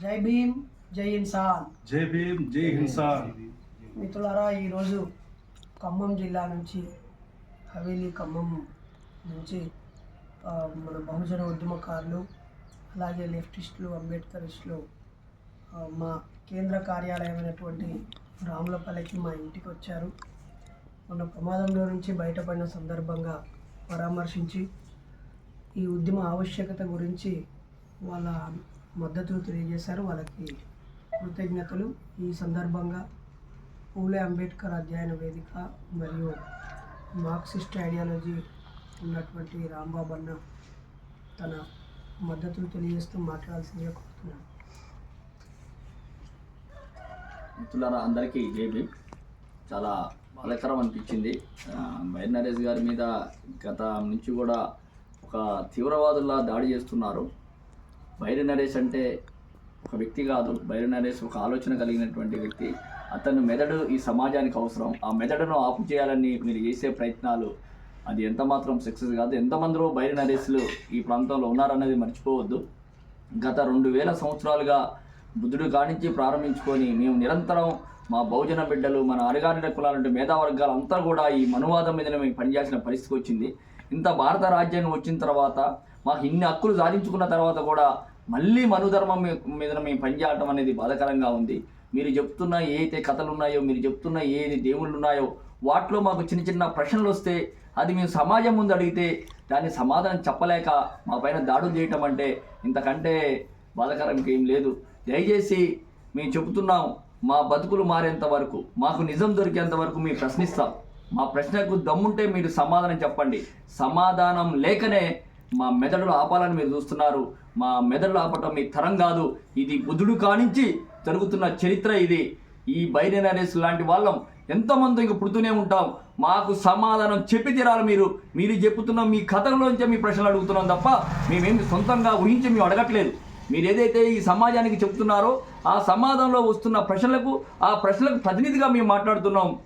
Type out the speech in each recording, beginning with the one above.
జై భీమ్ జై ఇన్సాన్ జై భీమ్ జై హింసాన్ మిత్రులారా ఈరోజు ఖమ్మం జిల్లా నుంచి హవేలీ ఖమ్మం నుంచి మన బహుజన ఉద్యమకారులు అలాగే లెఫ్టిస్టులు అంబేద్కరిస్టులు మా కేంద్ర కార్యాలయమైనటువంటి రాములపల్లికి మా ఇంటికి వచ్చారు. మొన్న ప్రమాదంలో నుంచి బయటపడిన సందర్భంగా పరామర్శించి ఈ ఉద్యమ ఆవశ్యకత గురించి వాళ్ళ మద్దతును తెలియజేశారు. వాళ్ళకి కృతజ్ఞతలు. ఈ సందర్భంగా పూలే అంబేద్కర్ అధ్యయన వేదిక మరియు మార్క్సిస్ట్ ఐడియాలజీ ఉన్నటువంటి రాంబాబు అన్న తన మద్దతును తెలియజేస్తూ మాట్లాడాల్సిందిగా కోరుతున్నాను. మిత్రులారా అందరికీ జేబీ చాలా బాధాకరం అనిపించింది. ఆ, నరేష్ గారి మీద గత నుంచి కూడా ఒక తీవ్రవాదుల్లా దాడి చేస్తున్నారు. వైర్ నరేష్ అంటే ఒక వ్యక్తి కాదు. వైర్ నరేష్ ఒక ఆలోచన కలిగినటువంటి వ్యక్తి. అతను మెదడు ఈ సమాజానికి అవసరం. ఆ మెదడును ఆపు చేయాలని మీరు చేసే ప్రయత్నాలు అది ఎంత మాత్రం సక్సెస్ కాదు. ఎంతమందిలో బైరి నరేష్లు ఈ ప్రాంతంలో ఉన్నారన్నది మర్చిపోవద్దు. గత రెండు వేల సంవత్సరాలుగా బుద్ధుడు కానించి ప్రారంభించుకొని మేము నిరంతరం మా బహుజన బిడ్డలు మన అరగారిన కులాలంటే మేధావర్గాలు అంతా కూడా ఈ మనువాదం మీదనే మేము పనిచేసిన పరిస్థితి వచ్చింది. ఇంత భారత రాజ్యాంగం వచ్చిన తర్వాత మాకు ఇన్ని హక్కులు సాధించుకున్న తర్వాత కూడా మళ్ళీ మనుధర్మం మీద మేము పనిచేయటం అనేది బాధకరంగా ఉంది. మీరు చెప్తున్న ఏదైతే కథలు ఉన్నాయో మీరు చెప్తున్న ఏది దేవుళ్ళు ఉన్నాయో వాటిలో మాకు చిన్న చిన్న ప్రశ్నలు వస్తే అది మేము సమాజం ముందు అడిగితే దాన్ని సమాధానం చెప్పలేక మా పైన దాడులు చేయటం అంటే ఇంతకంటే బాధకరం ఏం లేదు. దయచేసి మేము చెబుతున్నాం మా బతుకులు మారేంత వరకు మాకు నిజం దొరికేంత వరకు మేము ప్రశ్నిస్తాం. మా ప్రశ్నకు దమ్ముంటే మీరు సమాధానం చెప్పండి. సమాధానం లేకనే మా మెదడులు ఆపాలని మీరు చూస్తున్నారు. మా మెదడులు ఆపటం మీ తరం కాదు. ఇది బుద్ధుడు కానించి జరుగుతున్న చరిత్ర ఇది. ఈ బైనరీస్ లాంటి వాళ్ళం ఎంతమంది ఇంక పుడుతూనే ఉంటాం. మాకు సమాధానం చెప్పి తీరాలి మీరు. మీరు చెప్తున్న మీ కథలోంచే మీ ప్రశ్నలు అడుగుతున్నాం తప్ప మేమేమి సొంతంగా ఊహించి మేము అడగట్లేదు. మీరు ఏదైతే ఈ సమాజానికి చెప్తున్నారో ఆ సమాజంలో వస్తున్న ప్రశ్నలకు ఆ ప్రశ్నలకు ప్రతినిధిగా మేము మాట్లాడుతున్నాం.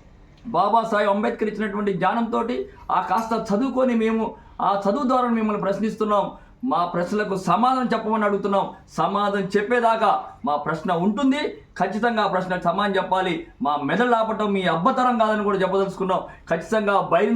బాబాసాహెబ్ అంబేద్కర్ ఇచ్చినటువంటి జ్ఞానంతో ఆ కాస్త చదువుకొని మేము ఆ చదువు ద్వారా మిమ్మల్ని ప్రశ్నిస్తున్నాం. మా ప్రశ్నలకు సమాధానం చెప్పమని అడుగుతున్నాం. సమాధానం చెప్పేదాకా మా ప్రశ్న ఉంటుంది. ఖచ్చితంగా ఆ ప్రశ్నకు సమాధానం చెప్పాలి. మా మెదడు ఆపటం మీ అబ్బతరం కాదని కూడా చెప్పదలుచుకున్నాం. ఖచ్చితంగా బైరి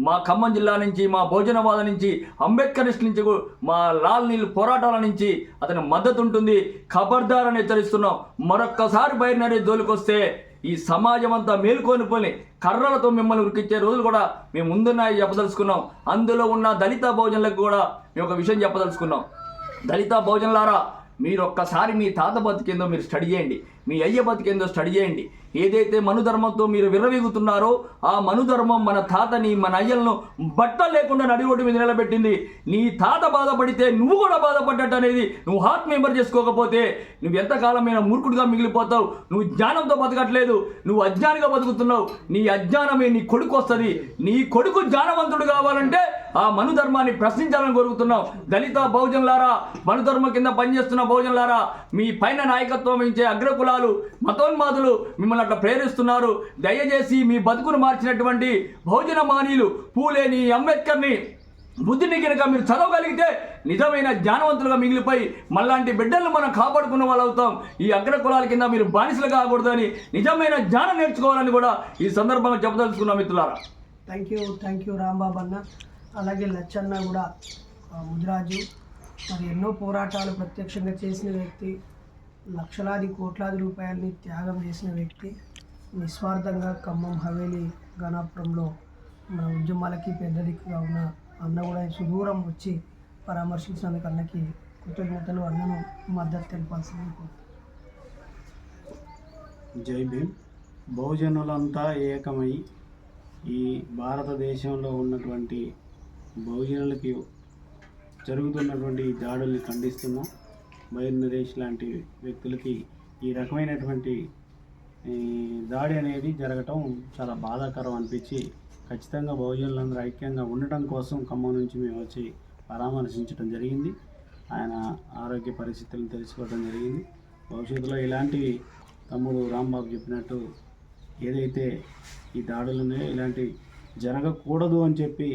మా ఖమ్మం జిల్లా నుంచి మా భోజనవాద నుంచి అంబేద్కరిస్ట్ నుంచి మా లాల్ నీళ్ళు పోరాటాల నుంచి అతని మద్దతు ఉంటుంది. ఖబర్దార్ అని హెచ్చరిస్తున్నాం. మరొక్కసారి బైరి జోలికొస్తే ఈ సమాజం అంతా మేలుకొని పోని కర్రలతో మిమ్మల్ని ఉరికిచ్చే రోజులు కూడా మేము ముందున్నాయి చెప్పదలుచుకున్నాం. అందులో ఉన్న దళిత భోజనలకు కూడా మేము ఒక విషయం చెప్పదలుచుకున్నాం. దళిత భోజనలారా మీరు ఒక్కసారి మీ తాత బతికేందో మీరు స్టడీ చేయండి. మీ అయ్య బతికేందో స్టడీ చేయండి. ఏదైతే మనుధర్మంతో మీరు విర్రవీగుతున్నారో ఆ మనుధర్మం మన తాతని మన అయ్యలను బట్ట లేకుండా నడిగొడ్డు మీద నిలబెట్టింది. నీ తాత బాధపడితే నువ్వు కూడా బాధపడ్డట్టు అనేది నువ్వు హార్ట్ మెంబర్ చేసుకోకపోతే నువ్వు ఎంతకాలమైన మూర్ఖుడిగా మిగిలిపోతావు. నువ్వు జ్ఞానంతో బతకట్లేదు. నువ్వు అజ్ఞానిగా బతుకుతున్నావు. నీ అజ్ఞానమే నీ కొడుకు వస్తుంది. నీ కొడుకు జ్ఞానవంతుడు కావాలంటే ఆ మనుధర్మాన్ని ప్రశ్నించాలని కోరుకుతున్నాం దళిత బహుజనులారా మనుధర్మం కింద పనిచేస్తున్న బహుజనులారా మీ పైన నాయకత్వం వహించే అగ్రకులాలు మతోన్మాదులు మిమ్మల్ని అట్లా ప్రేరిస్తున్నారు. దయచేసి మీ బతుకును మార్చినటువంటి బహుజన మానీయులు పూలేని అంబేద్కర్ని బుద్ధిని కనుక మీరు చదవగలిగితే నిజమైన జ్ఞానవంతులుగా మిగిలిపోయి మళ్ళాంటి బిడ్డలను మనం కాపాడుకున్న వాళ్ళు అవుతాం. ఈ అగ్ర కులాల కింద మీరు బానిసలు కాకూడదని నిజమైన జ్ఞానం నేర్చుకోవాలని కూడా ఈ సందర్భంగా చెప్పదలుచుకున్నాం మిత్రులారా. Thank you thank you Rambabu అన్న అలాగే లచ్చన్న కూడా ముదిరాజు మరి ఎన్నో పోరాటాలు ప్రత్యక్షంగా చేసిన వ్యక్తి లక్షలాది కోట్లాది రూపాయలని త్యాగం చేసిన వ్యక్తి నిస్వార్థంగా ఖమ్మం హవేలీ గణాపురంలో మన ఉద్యమాలకి పెద్ద దిక్కుగా ఉన్న అన్న కూడా సుదూరం వచ్చి పరామర్శించినందుకు అన్నకి కృతజ్ఞతలు అన్నను మద్దతు తెలపాల్సింది జై భీమ్. బహుజనులంతా ఏకమై ఈ భారతదేశంలో ఉన్నటువంటి బహుజనులకి జరుగుతున్నటువంటి దాడుల్ని ఖండిస్తున్నాం. బైర్ నరేష్ లాంటి వ్యక్తులకి ఈ రకమైనటువంటి దాడి అనేది జరగటం చాలా బాధాకరం అనిపించి ఖచ్చితంగా బహుజనులందరూ ఐక్యంగా ఉండటం కోసం ఖమ్మం నుంచి మేము వచ్చి పరామర్శించడం జరిగింది. ఆయన ఆరోగ్య పరిస్థితులను తెలుసుకోవడం జరిగింది. భవిష్యత్తులో ఇలాంటివి తమ్ముడు రాంబాబు చెప్పినట్టు ఏదైతే ఈ దాడులు ఉన్నాయో ఇలాంటి జరగకూడదు అని చెప్పి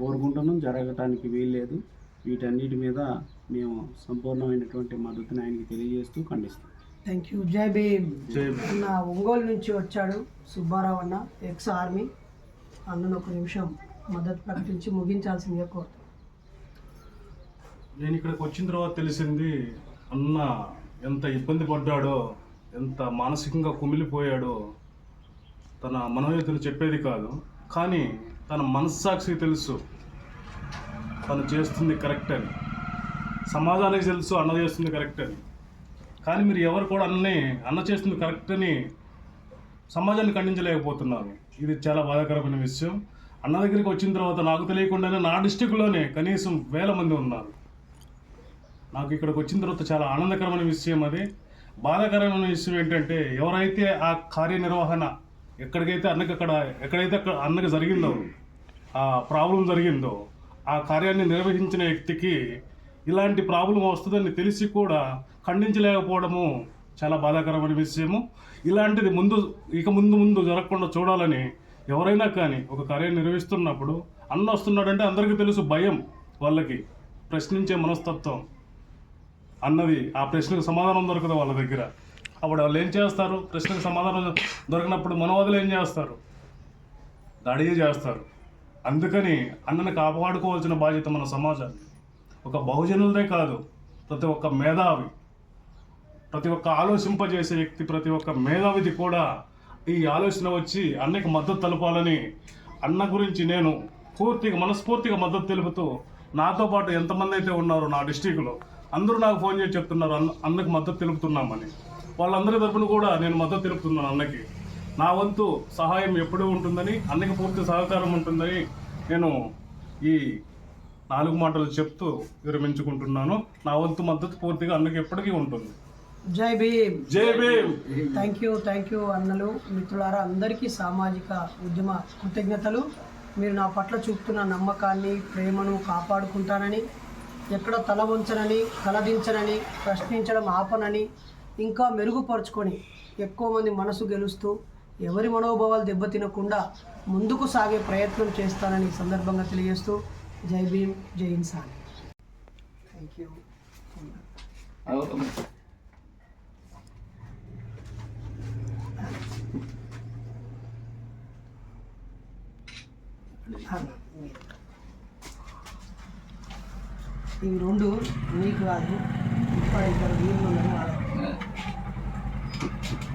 కోరుకుంటున్నాం. జరగటానికి వీల్లేదు. వీటన్నిటి మీద మేము సంపూర్ణమైనటువంటి మద్దతుని ఆయనకి తెలియజేస్తూ ఖండిస్తాం థ్యాంక్ యూ జై భీమ్. అన్న ఒంగోలు నుంచి వచ్చాడు సుబ్బారావు అన్న ఎక్స్ ఆర్మీ. అన్నను ఒక నిమిషం మద్దతు ప్రకటించి ముగించాల్సిందిగా కోరుతున్నాను నేను ఇక్కడికి వచ్చిన తర్వాత తెలిసింది అన్న ఎంత ఇబ్బంది పడ్డాడో ఎంత మానసికంగా కుమిలిపోయాడో తన మనోయతను చెప్పేది కాదు. కానీ తన మనస్సాక్షికి తెలుసు. తను చేస్తుంది కరెక్ట్ అని. సమాజానికి తెలుసు అన్న చేస్తుంది కరెక్ట్ అని. కానీ మీరు ఎవరు కూడా అన్నని అన్న చేస్తుంది కరెక్ట్ అని సమాజాన్ని ఖండించలేకపోతున్నారు. ఇది చాలా బాధాకరమైన విషయం. అన్న దగ్గరికి వచ్చిన తర్వాత నాకు తెలియకుండానే నా డిస్టిక్లోనే కనీసం వేల మంది ఉన్నారు. నాకు ఇక్కడికి వచ్చిన తర్వాత చాలా ఆనందకరమైన విషయం అది. బాధాకరమైన విషయం ఏంటంటే ఎవరైతే ఆ కార్యనిర్వహణ ఎక్కడికైతే అన్నకి అక్కడ ఎక్కడైతే అక్కడ అన్నకి జరిగిందో ఆ ప్రాబ్లం జరిగిందో ఆ కార్యాన్ని నిర్వహించిన వ్యక్తికి ఇలాంటి ప్రాబ్లం వస్తుందని తెలిసి కూడా ఖండించలేకపోవడము చాలా బాధాకరమైన విషయము. ఇలాంటిది ముందు ఇక ముందు ముందు జరగకుండా చూడాలని ఎవరైనా కానీ ఒక కార్యాన్ని నిర్వహిస్తున్నప్పుడు అన్న వస్తున్నాడంటే అందరికీ తెలుసు భయం వాళ్ళకి. ప్రశ్నించే మనస్తత్వం అన్నది ఆ ప్రశ్నకు సమాధానం దొరకదు వాళ్ళ దగ్గర. అప్పుడు వాళ్ళు ఏం చేస్తారు? ప్రశ్నకు సమాధానం దొరికినప్పుడు మనవాదులు ఏం చేస్తారు? దాడి చేస్తారు. అందుకని అన్నని కాపాడుకోవాల్సిన బాధ్యత మన సమాజాన్ని ఒక బహుజనులదే కాదు ప్రతి ఒక్క మేధావి ప్రతి ఒక్క ఆలోచింపజేసే వ్యక్తి ప్రతి ఒక్క మేధావిది కూడా ఈ ఆలోచన వచ్చి అన్నకి మద్దతు తెలపాలని అన్న గురించి నేను పూర్తిగా మనస్ఫూర్తిగా మద్దతు తెలుపుతూ నాతో పాటు ఎంతమంది అయితే ఉన్నారో నా డిస్టిక్లో అందరూ నాకు ఫోన్ చేసి చెప్తున్నారు అన్న అన్నకి మద్దతు తెలుపుతున్నామని. వాళ్ళందరి తరపున కూడా నేను మద్దతు తెలుపుతున్నాను అన్నకి. నా వంతు సహాయం ఎప్పుడూ ఉంటుందని అన్నకి పూర్తి సహకారం ఉంటుందని నేను ఈ నాలుగు మాటలు చెప్తూ విరమించుకుంటున్నాను. నా వంతు మద్దతు పూర్తిగా అన్నకి ఎప్పటికీ ఉంటుంది. Jai Bhim. Jai Bhim. Thank you thank you అన్నలు మిత్రులారా అందరికీ సామాజిక ఉద్యమ కృతజ్ఞతలు. మీరు నా పట్ల చూపుతున్న నమ్మకాన్ని ప్రేమను కాపాడుకుంటానని ఎక్కడ తల వంచనని తలదించనని ప్రశ్నించడం ఆపనని ఇంకా మెరుగుపరుచుకొని ఎక్కువ మంది మనసు గెలుస్తూ ఎవరి మనోభావాలు దెబ్బతినకుండా ముందుకు సాగే ప్రయత్నం చేస్తానని ఈ సందర్భంగా తెలియజేస్తూ జై భీమ్ జై ఇన్సాన్. థ్యాంక్ యూ ఇవి రెండు మీకు కాదు ఇక్కడ ఇద్దరు వీళ్ళు minute.